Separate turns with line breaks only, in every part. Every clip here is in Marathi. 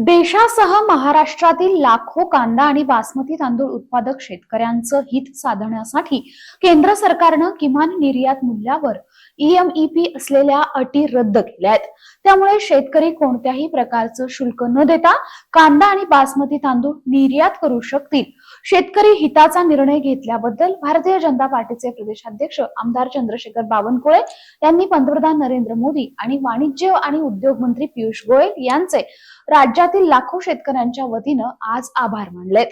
देशासह महाराष्ट्रातील लाखो कांदा आणि बासमती तांदूळ उत्पादक शेतकऱ्यांचं हित साधण्यासाठी केंद्र सरकारनं किमान निर्यात मूल्यावर ईएमईपी असलेल्या अटी रद्द केल्या आहेत. त्यामुळे शेतकरी कोणत्याही प्रकारचं शुल्क न देता कांदा आणि बासमती तांदूळ निर्यात करू शकतील. शेतकरी हिताचा निर्णय घेतल्याबद्दल भारतीय जनता पार्टीचे प्रदेशाध्यक्ष आमदार चंद्रशेखर बावनकुळे यांनी पंतप्रधान नरेंद्र मोदी आणि वाणिज्य आणि उद्योग मंत्री पियुष गोयल यांचे राज्यातील लाखो शेतकऱ्यांच्या वतीनं आज आभार मानलेत.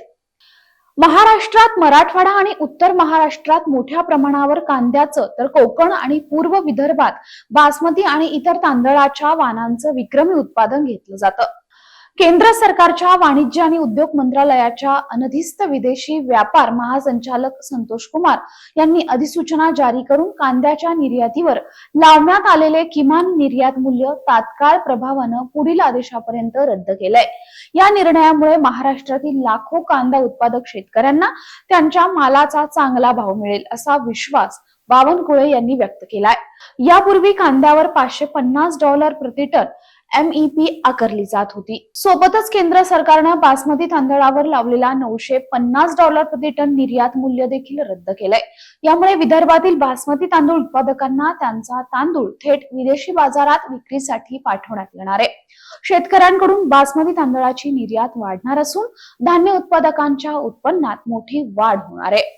महाराष्ट्रात मराठवाडा आणि उत्तर महाराष्ट्रात मोठ्या प्रमाणावर कांद्याचं तर कोकण आणि पूर्व विदर्भात बासमती आणि इतर तांदळाच्या वाणांचं विक्रमी उत्पादन घेतलं जातं. केंद्र सरकारच्या वाणिज्य आणि उद्योग मंत्रालयाच्या अनधिस्त विदेशी व्यापार महासंचालक संतोष कुमार यांनी अधिसूचना जारी करून कांद्याच्या निर्यातीवर लावण्यात आलेले किमान निर्यात मूल्य तात्काळ प्रभावानं पुढील आदेशापर्यंत रद्द केलंय. या निर्णयामुळे महाराष्ट्रातील लाखो कांदा उत्पादक शेतकऱ्यांना त्यांच्या मालाचा चांगला भाव मिळेल असा विश्वास बावनकुळे यांनी व्यक्त केलाय. यापूर्वी कांद्यावर पाचशे पन्नास डॉलर प्रति टन एमईपी आकारली जात होती. सोबतच केंद्र सरकारनं बासमती तांदळावर लावलेला नऊशे पन्नास डॉलर प्रति टन निर्यात मूल्य देखील रद्द केलंय. यामुळे विदर्भातील बासमती तांदूळ उत्पादकांना त्यांचा तांदूळ थेट विदेशी बाजारात विक्रीसाठी पाठवण्यात येणार आहे. शेतकऱ्यांकडून बासमती तांदळाची निर्यात वाढणार असून धान्य उत्पादकांच्या उत्पन्नात मोठी वाढ होणार आहे.